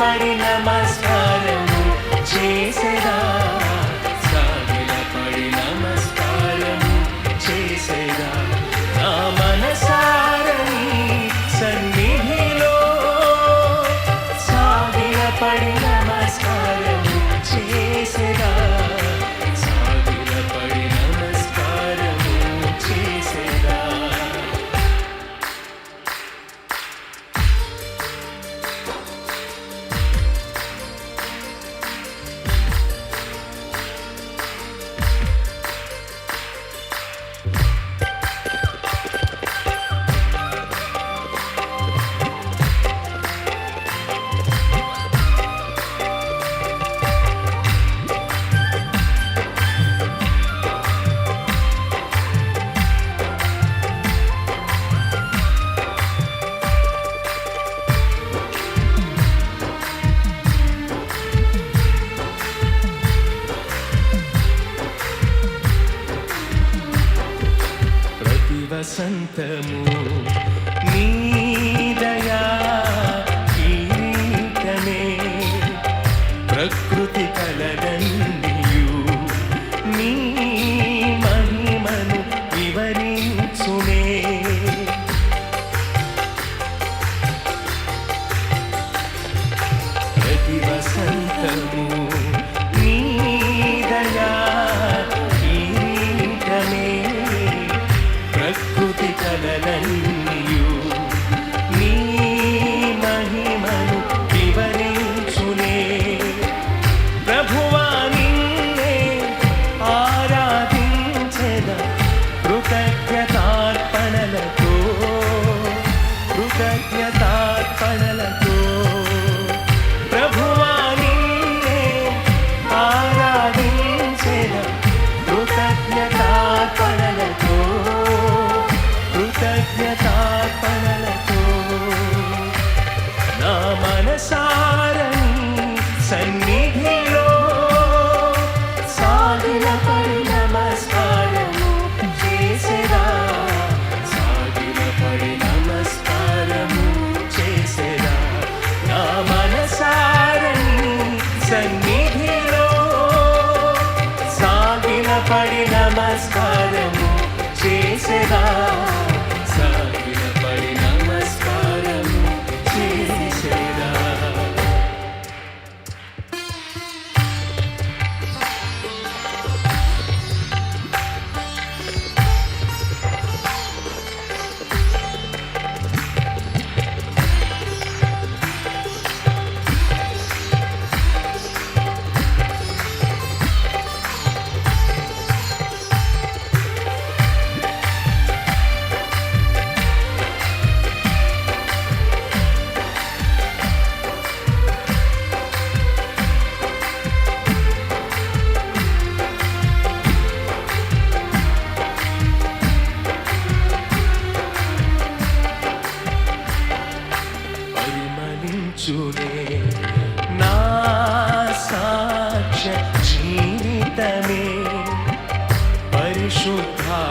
పడి నమస్కారం చేసేదా? సాగిలపడి నమస్కారం. వసంతము నీ పడి నమస్కారము చేసేదా? సాక్ష్య జీవితమే. పరిశుద్ధా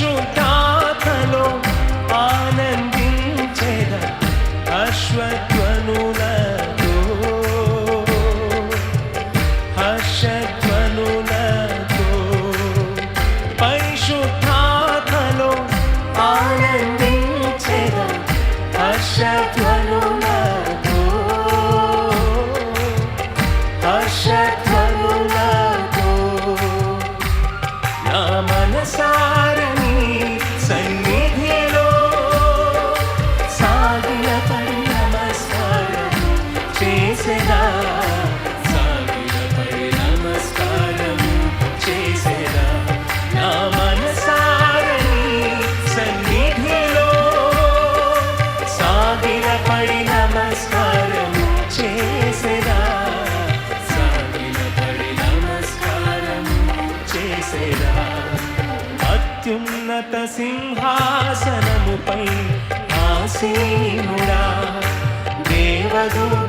పరిశుద్ధాత్మలో ఆనందించేద అశ్వత్వనులతో హర్షత్వ ఉన్నత సింహాసనముపై ఆసీనుడా దేవదూత